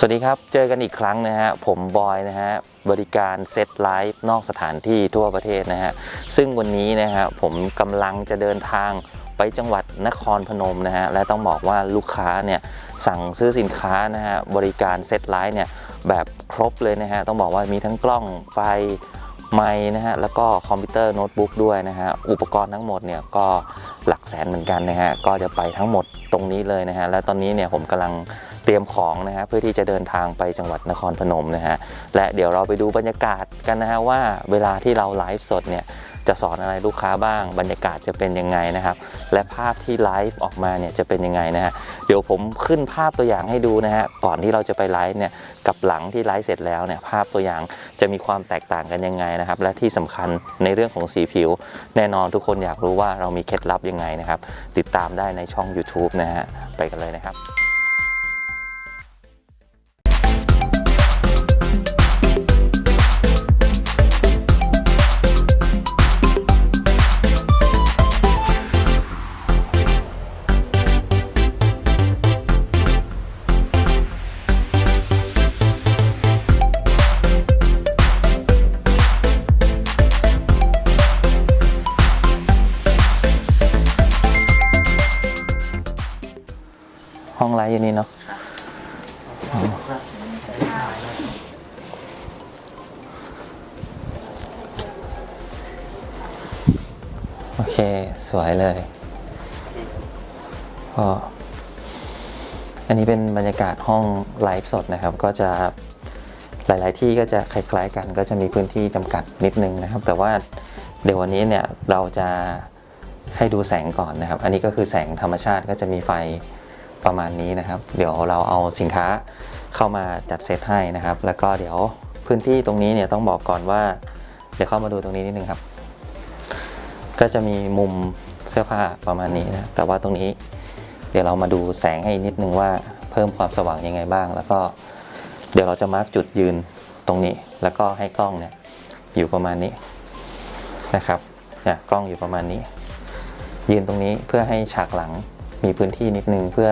สวัสดีครับ เจอกันอีกครั้งนะฮะ ผมบอยนะฮะ บริการเซตไลฟ์นอกสถานที่ทั่วประเทศนะฮะ ซึ่งวันนี้นะฮะผมกำลังจะเดินทางไปจังหวัดนครพนมนะฮะ และต้องบอกว่าลูกค้าเนี่ยสั่งซื้อสินค้านะฮะ บริการเซตไลฟ์เนี่ยแบบครบเลยนะฮะ ต้องบอกว่ามีทั้งกล้องไฟ ไม้นะฮะแล้วก็คอมพิวเตอร์โน้ตบุ๊กด้วยนะฮะอุปกรณ์ทั้งหมดเนี่ยก็หลักแสนเหมือนกันนะฮะก็จะไปทั้งหมดตรงนี้เลยนะฮะและตอนนี้เนี่ยผมกำลังเตรียมของนะฮะเพื่อที่จะเดินทางไปจังหวัดนครพนมนะฮะและเดี๋ยวเราไปดูบรรยากาศกันนะฮะว่าเวลาที่เราไลฟ์สดเนี่ย จะสอนอะไรลูกค้าบ้าง บรรยากาศจะเป็นยังไงนะครับ และภาพที่ไลฟ์ออกมาเนี่ยจะเป็นยังไงนะฮะเดี๋ยวผมขึ้นภาพตัวอย่างให้ดูนะฮะก่อนที่เราจะไปไลฟ์เนี่ยกับหลังที่ไลฟ์เสร็จแล้วเนี่ยภาพตัวอย่างจะมีความแตกต่างกันยังไงนะครับ และที่สำคัญในเรื่องของสีผิว แน่นอนทุกคนอยากรู้ว่าเรามีเคล็ดลับยังไงนะครับ ติดตามได้ในช่อง YouTube นะฮะไปกันเลยนะครับ องไลฟ์อยู่นี่เนาะโอเค สวยเลยก็อันนี้เป็นบรรยากาศห้องไลฟ์สดนะครับ ก็จะหลาย ๆ ที่ก็จะคล้าย ๆ กัน ก็จะมีพื้นที่จำกัดนิดนึงนะครับ แต่ว่าเดี๋ยววันนี้เนี่ยเราจะให้ดูแสงก่อนนะครับ อันนี้ก็คือแสงธรรมชาติก็จะมีไฟ ประมาณนี้นะครับ เดี๋ยวเราเอาสินค้าเข้ามาจัดเซตให้นะครับ แล้วก็เดี๋ยวพื้นที่ตรงนี้เนี่ยต้องบอกก่อนว่า เดี๋ยวเข้ามาดูตรงนี้นิดนึงครับ ก็จะมีมุมเสื้อผ้าประมาณนี้นะแต่ว่าตรงนี้ เดี๋ยวเรามาดูแสงให้นิดนึงว่าเพิ่มความสว่างยังไงบ้าง แล้วก็เดี๋ยวเราจะมาร์กจุดยืนตรงนี้ แล้วก็ให้กล้องเนี่ยอยู่ประมาณนี้นะครับเนี่ยกล้องอยู่ประมาณนี้ ยืนตรงนี้เพื่อให้ฉากหลังมีพื้นที่นิดนึงเพื่อ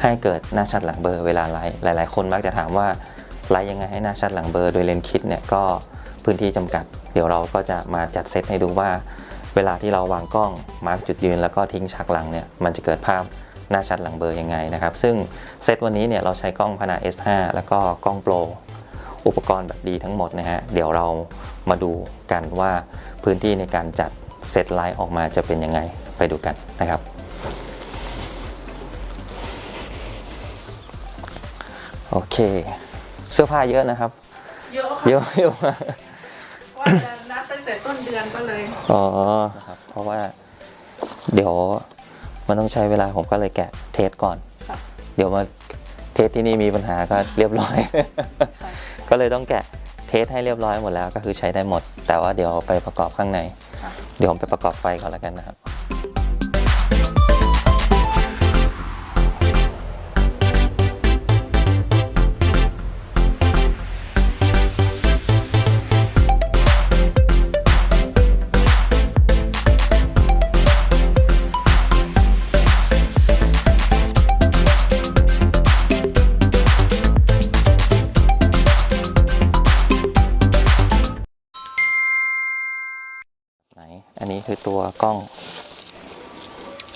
ให้เกิดหน้าชัดหลังเบลอร์เวลาไลฟ์หลาย ๆ คนมักจะถามว่าไลฟ์ยังไงให้หน้าชัดหลังเบลอร์โดยเลนส์คิดเนี่ยก็พื้นที่จำกัด เดี๋ยวเราก็จะมาจัดเซตให้ดูว่า เวลาที่เราวางกล้องมาร์กจุดยืนแล้วก็ทิ้งฉากหลังเนี่ยมันจะเกิดภาพหน้าชัดหลังเบลอร์ยังไงนะครับซึ่งเซตวันนี้เนี่ยเราใช้กล้องพนา S5 แล้วก็กล้องโปรอุปกรณ์แบบดีทั้งหมดนะฮะเดี๋ยวเรามาดูกันว่าพื้นที่ในการจัดเซตไลท์ออกมาจะเป็นยังไงไปดูกันนะครับ โอเค เสื้อผ้าเยอะนะครับ เยอะเยค่ะอะเยอะมากว่าจะนัดตั้งแต่ต้นเดือนก็เลยอ๋อนะครับเพราะว่าเดี๋ยวมันต้องใช้เวลาผมก็เลยแกะเทสก่อน ค่ะเดี๋ยวมาเทสที่นี่มีปัญหาก็เรียบร้อยค่ะก็เลยต้องแกะเทสให้เรียบร้อยหมดแล้วก็คือใช้ได้หมด แต่ว่าเดี๋ยวไปประกอบข้างใน ค่ะ เดี๋ยวผมไปประกอบไฟก่อนแล้วกันนะครับ คือตัวกล้อง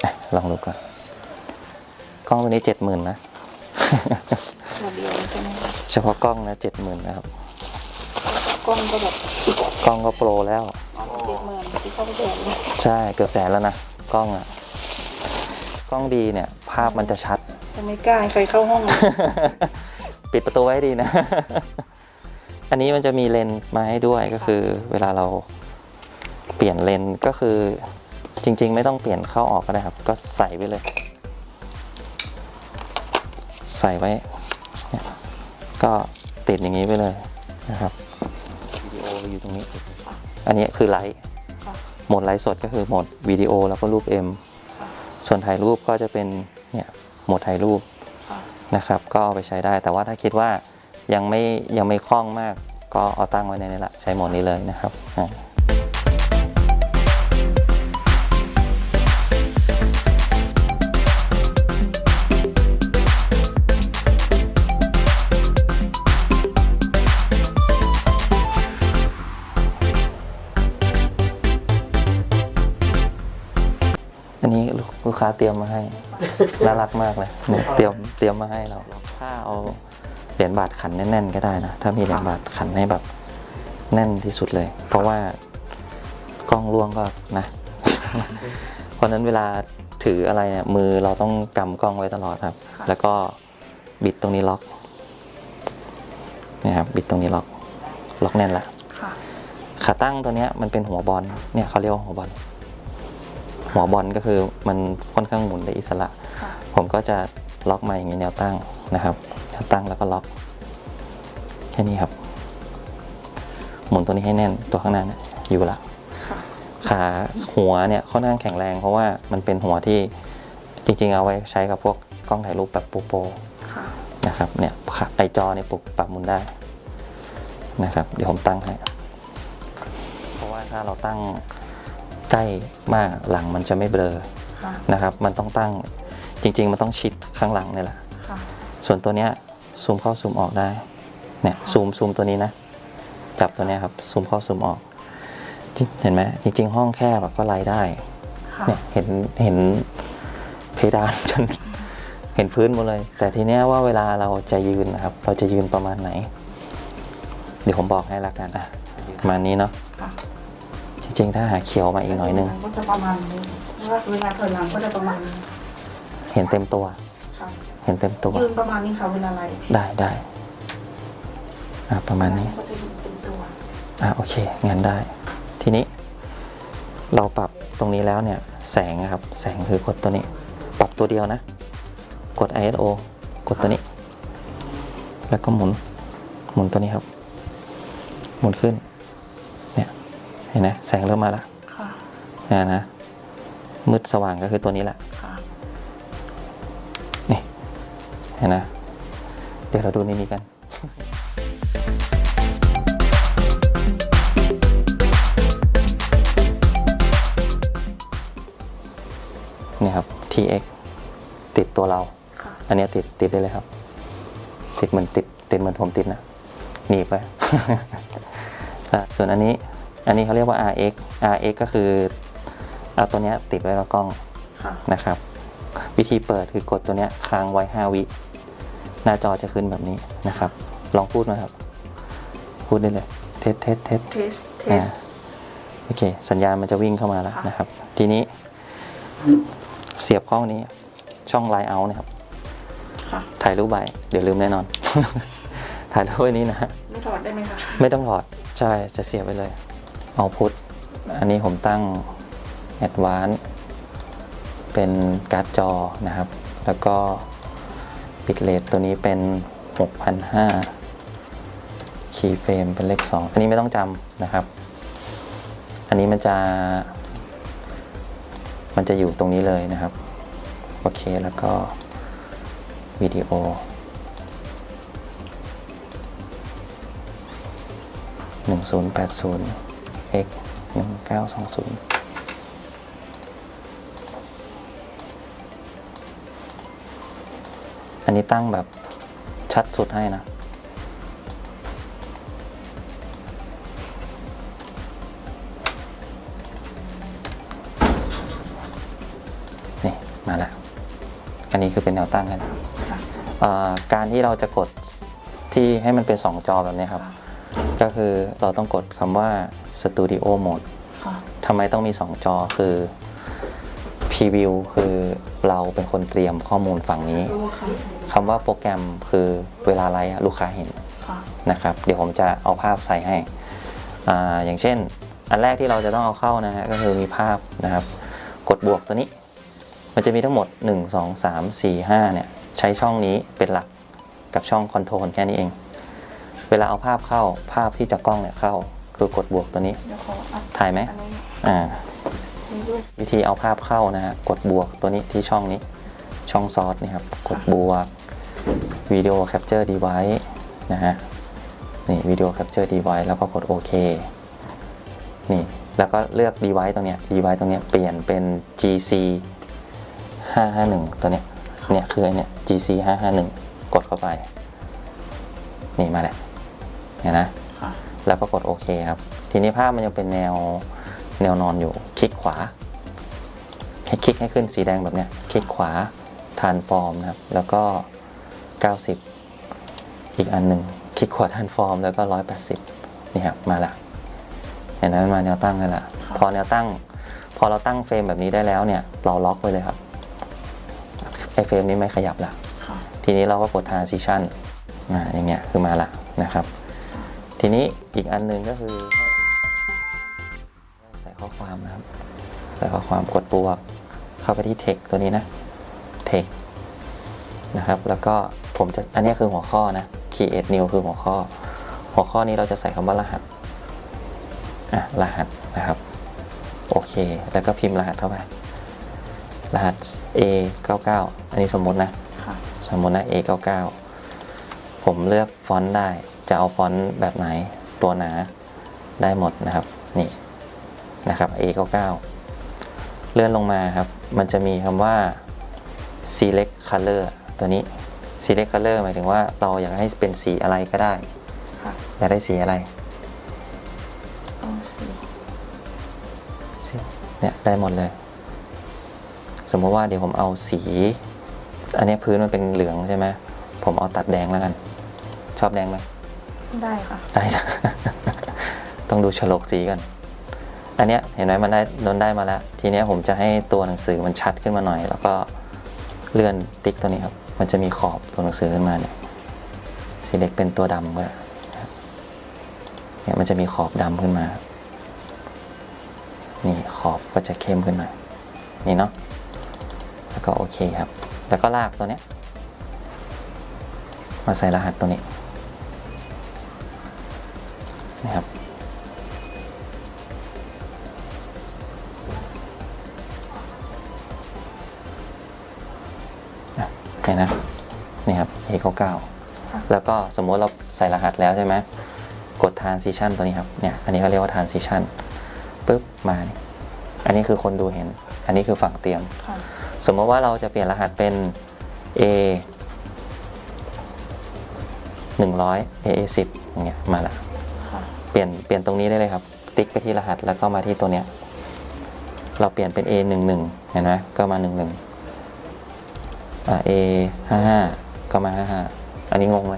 อะลองดูก่อนกล้องตัวนี้เจ็ดหมื่นนะตัวเดียวใช่ไหมคะเฉพาะกล้องนะเจ็ดหมื่นนะครับ กล้องก็แบบกล้องก็โปรแล้วเจ็ดหมื่นที่เข้าไปแดงเลยใช่เกือบแสนแล้วนะกล้องอะกล้องดีเนี่ย ภาพมันจะชัดจะไม่กล้าให้ใครเข้าห้องเลยปิดประตูไว้ให้ดีนะ อันนี้มันจะมีเลนส์มาให้ด้วยก็คือ เวลาเรา เปลี่ยนเลนก็คือจริง ๆ ไม่ต้องเปลี่ยนเข้าออกก็ได้ครับ ก็ใส่ไว้เลย ใส่ไว้ ก็ติดอย่างนี้ไปเลยนะครับวิดีโออยู่ตรงนี้ อันนี้คือไลท์โหมดไลฟ์สดก็คือโหมดวิดีโอแล้วก็รูป M ส่วนถ่ายรูปก็จะเป็นเนี่ยโหมดถ่ายรูปนะครับ ก็เอาไปใช้ได้ แต่ว่าถ้าคิดว่ายังไม่ยังไม่คล่องมาก ก็เอาตั้งไว้ในนี้แหละใช้โหมดนี้เลยนะครับ อ่าค้าเตรียมมาให้ น่ารักมากเลยเนี่ยเตรียมเตรียมมาให้เราถ้าเอาเหรียญบาทขันแน่นๆก็ได้นะ ถ้ามีเหรียญบาทขันให้แบบแน่นที่สุดเลย เพราะว่ากล้องล่วงก็นะ เพราะฉะนั้นเวลาถืออะไรเนี่ยมือเราต้องกำกล้องไว้ตลอดครับ แล้วก็บิดตรงนี้ล็อกเนี่ยครับบิดตรงนี้ล็อกล็อกแน่นละค่ะขาตั้งตัวเนี้ยมันเป็นหัวบอลเนี่ยเขาเรียกว่าหัวบอล หัวบอลก็คือมันค่อนข้างหมุนได้อิสระค่ะผมก็จะล็อกมาอย่างนี้แนวตั้งนะครับแนวตั้งแล้วก็ล็อก แค่นี้ครับ หมุนตัวนี้ให้แน่นตัวข้างหน้าเนี่ยอยู่ละค่ะขาหัวเนี่ยค่อนข้างแข็งแรง เพราะว่ามันเป็นหัวที่จริงๆ เอาไว้ใช้กับพวกกล้องถ่ายรูปแบบโปรค่ะๆนะครับเนี่ยขาไอจอเนี่ยปรับปรับหมุนได้นะครับ เดี๋ยวผมตั้งให้ เพราะว่าถ้าเราตั้ง ใกล้มากหลังมันจะไม่เบลอค่ะนะครับ มันต้องตั้งจริง ๆ มันต้องชิดข้างหลังนี่แหละ ค่ะส่วนตัวเนี้ยซูมเข้าซูมออกได้ เนี่ยซูมซูมตัวนี้นะ จับตัวเนี้ยครับซูมเข้าซูมออกที่เห็นไหมจริง ๆ ห้องแคบแบบก็ไล่ได้ ค่ะเนี่ยเห็นเห็นเพดานจน เห็นพื้นหมดเลย แต่ทีเนี้ยว่าเวลาเราจะยืนนะครับ เราจะยืนประมาณไหน เดี๋ยวผมบอกให้ละกันอะประมาณนี้เนาะค่ะ จริงๆถ้าหาเขียวมาอีกหน่อยหนึงก็จะประมาณนี้ว่าเวลาถอยหลังก็จะประมาณนี้เห็นเต็มตัว ค่ะเห็นเต็มตัว ยืนประมาณนี้ค่ะเวลาไลฟ์ได้ได้อะประมาณนี้ก็จะยืนเต็มตัวอะโอเคงั้นได้ ทีนี้ เราปรับตรงนี้แล้วเนี่ย แสงนะครับ แสงคือกดตัวนี้ ปรับตัวเดียวนะ กด ISO กดตัวนี้ แล้วก็หมุน หมุนตัวนี้ครับ หมุนขึ้นเนี่ยเห็นไหมแสงเริ่มมาแล้วค่ะนะนะมืดสว่างก็คือตัวนี้แหละค่ะนี่เห็นนะเดี๋ยวเราดูในนี้กันนี่ครับ TX ติดตัวเราค่ะอันเนี้ยติดติดได้เลยครับ ติดเหมือนติดติดเหมือนผมติดนะหนีบไปอะส่วนอันนี้ อันนี้เขาเรียกว่า RX RX ก็คือเอาตัวเนี้ยติดไว้กับกล้องค่ะ นะครับ วิธีเปิดคือกดตัวเนี้ยค้างไว้ 5 วิ หน้าจอจะขึ้นแบบนี้นะครับ ลองพูดมาครับ พูดได้เลย เทสเทสเทส เทส เทอ่าสโอเค สัญญาณมันจะวิ่งเข้ามาแล้วค่ะ นะครับ ทีนี้ เสียบเข้านี้ช่องไลน์เอานะครับ ค่ะ ถ่ายรูปใบเดี๋ยวลืมแน่นอน ถ่ายรูปไว้นี้นะ ไม่ถอดได้ไหมคะ ไม่ต้องถอด ใช่ จะเสียบไปเลย เอาพุทอันนี้ผมตั้ง Advance เป็นการ์ดจอนะครับ แล้วก็บิตเรทตัวนี้เป็น 6,500คีย์เฟรมเป็นเลข 2 อันนี้ไม่ต้องจำนะครับ อันนี้มันจะ มันจะอยู่ตรงนี้เลยนะครับ โอเค แล้วก็วิดีโอหนึ่งศูนย์แปดศูนย์ x หนึ่งเก้าสองศูนย์อันนี้ตั้งแบบชัดสุดให้นะ นี่ มาแล้ว อันนี้คือเป็นแนวตั้งกันค่ะเอ่อการที่เราจะกดที่ให้มันเป็น 2 จอแบบนี้ครับ ก็คือเราต้องกดคำว่า Studio Mode ค่ะทำไมต้องมี 2 จอคือ Preview คือเราเป็นคนเตรียมข้อมูลฝั่งนี้รู้ค่ะคำว่าโปรแกรมคือเวลาไลฟ์อะลูกค้าเห็นค่ะนะครับ เดี๋ยวผมจะเอาภาพใส่ให้อ่าอย่างเช่น อันแรกที่เราจะต้องเอาเข้านะฮะก็คือมีภาพนะครับ กดบวกตัวนี้ มันจะมีทั้งหมด 1 2 3 4 5เนี่ยใช้ช่องนี้เป็นหลักกับช่องคอนโทรลแค่นี้เอง เวลาเอาภาพเข้าภาพที่จากกล้องเนี่ยเข้า คือกดบวกตัวนี้ เดี๋ยวขออัดถ่ายไหมอันนี้อ่า นี่ด้วยวิธีเอาภาพเข้านะฮะกดบวกตัวนี้ที่ช่องนี้ ช่องซอสนี่ครับ กดบวกวิดีโอแคปเจอร์ดีไว e นะฮะ นี่วิดีโอแคปเจอร์ดีไว e แล้วก็กดโอเคนี่ แล้วก็เลือก device ตรงเนี้ย device ตรงเนี้ยเปลี่ยนเป็น GC 551 ตัวเนี้ยเนี่ยคือไอเนี้ย GC 551กดเข้าไป นี่มาแล้ว เนี่ยนะค่ะแล้วก็กดโอเคครับ ทีนี้ภาพมันยังเป็นแนวแนวนอนอยู่ คลิกขวาให้คลิกให้ขึ้นสีแดงแบบเนี้ยคลิกขวาทานฟอร์มนะครับ แล้วก็ 90 อีกอันหนึ่งคลิกขวาทานฟอร์มแล้วก็ 180 นี่ครับมาละเห็นไหมมันมาแนวตั้งกันละพอแนวตั้ง พอเราตั้งเฟรมแบบนี้ได้แล้วเนี่ย เราล็อกไว้เลยครับไอเฟรมนี้ไม่ขยับละค่ะทีนี้เราก็กด transition อ่าอย่างเงี้ยคือมาละนะครับ ทีนี้อีกอันหนึ่งก็คือ ใส่ข้อความนะครับ ใส่ข้อความกดบวก เข้าไปที่ text ตัวนี้นะ text นะครับ แล้วก็ผมจะอันเนี้ยคือหัวข้อนะ create new คือหัวข้อ หัวข้อนี้เราจะใส่คำว่ารหัสอะรหัสนะครับ โอเค แล้วก็พิมพ์รหัสเข้าไป รหัส A 9 9อันนี้สมมตินะค่ะสมมตินะ A99 ผมเลือกฟอนต์ได้ จะเอาฟอนต์แบบไหนตัวหนาได้หมดนะครับนี่นะครับ A99 เลื่อนลงมาครับ มันจะมีคำว่า select color ตัวนี้ select color หมายถึงว่าเราอยากให้เป็นสีอะไรก็ได้ค่ะอยากได้สีอะไรเอาสีเนี่ยได้หมดเลย สมมติว่าเดี๋ยวผมเอาสี อันนี้พื้นมันเป็นเหลืองใช่ไหมผมเอาตัดแดงแล้วกัน ชอบแดงไหม ได้ค่ะได้จ้ะต้องดูฉลกสีกัน อันเนี้ยเห็นไหมมันได้นนได้มาแล้ว ทีเนี้ยผมจะให้ตัวหนังสือมันชัดขึ้นมาหน่อย แล้วก็เลื่อนติ๊กตัวนี้ครับ มันจะมีขอบตัวหนังสือขึ้นมาเนี่ยสีเล็กเป็นตัวดำก็เนี่ยมันจะมีขอบดำขึ้นมา นี่ขอบก็จะเข้มขึ้นมา นี่เนาะ แล้วก็โอเคครับ แล้วก็ลากตัวเนี้ยมาใส่รหัสตัวนี้ นะครับอะเห็นนะนี่ครับ A99 แล้วก็สมมติเราใส่รหัสแล้วใช่ไหมกด transition ตัวนี้ครับเนี่ยอันนี้เขาเรียกว่า transition ปุ๊บมาเนี่ยอันนี้คือคนดูเห็น อันนี้คือฝั่งเตรียมค่ะสมมติว่าเราจะเปลี่ยนรหัสเป็น A 100 A 10อย่างเงี้ยมาละค่ะเปลี่ยนเปลี่ยนตรงนี้ได้เลยครับ ติ๊กไปที่รหัสแล้วก็มาที่ตัวเนี้ย เราเปลี่ยนเป็น A 1 1 เห็นไหมก็มา 1 1อ่า A 5 5 ก็มา 5 5 อันนี้งงไหม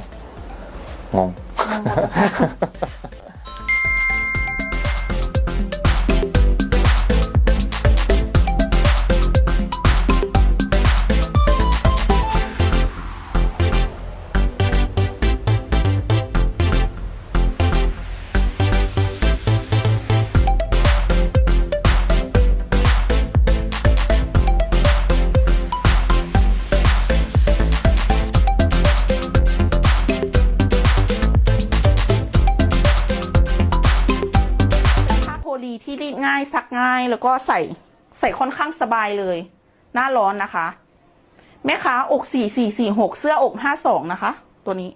งง ง่ายแล้วก็ใส่ใส่ค่อนข้างสบายเลย หน้าร้อนนะคะ แม่ค้าอกสี่สี่สี่หกเสื้ออกห้าสองนะคะ ตัวนี้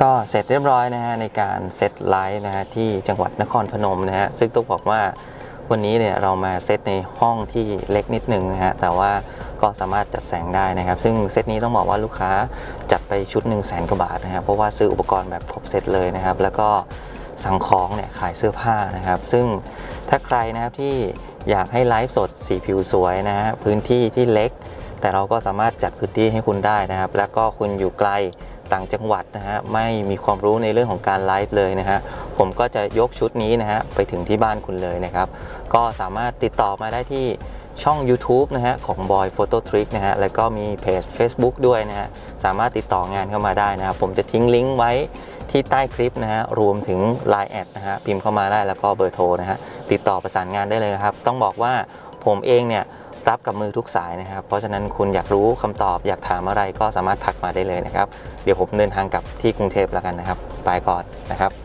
ก็เสร็จเรียบร้อยนะฮะในการเซตไลฟ์นะฮะที่จังหวัดนครพนมนะฮะซึ่งต้องบอกว่าวันนี้เนี่ยเรามาเซตในห้องที่เล็กนิดนึงนะฮะแต่ว่าก็สามารถจัดแสงได้นะครับ ซึ่งเซตนี้ต้องบอกว่าลูกค้าจัดไปชุด1นึ่งแสนกว่าบาทนะครับเพราะว่าซื้ออุปกรณ์แบบครบเซตเลยนะครับ แล้วก็ สั่งของเนี่ยขายเสื้อผ้านะครับ ซึ่งถ้าใครนะครับที่อยากให้ไลฟ์สดสีผิวสวยนะฮะพื้นที่ที่เล็ก แต่เราก็สามารถจัดพื้นที่ให้คุณได้นะครับ แล้วก็คุณอยู่ไกลต่างจังหวัดนะฮะไม่มีความรู้ในเรื่องของการไลฟ์เลยนะฮะผมก็จะยกชุดนี้นะฮะไปถึงที่บ้านคุณเลยนะครับ ก็สามารถติดต่อมาได้ที่ ช่อง YouTube นะฮะของ Boy Photo Trick นะฮะแล้วก็มีเพจ Facebook ด้วยนะฮะสามารถติดต่องานเข้ามาได้นะครับผมจะทิ้งลิงก์ไว้ที่ใต้คลิปนะฮะรวมถึง Line แอดนะฮะพิมพ์เข้ามาได้แล้วก็เบอร์โทรนะฮะติดต่อประสานงานได้เลยครับ ต้องบอกว่าผมเองเนี่ยรับกับมือทุกสายนะครับ เพราะฉะนั้นคุณอยากรู้คำตอบอยากถามอะไรก็สามารถทักมาได้เลยนะครับ เดี๋ยวผมเดินทางกลับที่กรุงเทพแล้วกันนะครับ ไปก่อนนะครับ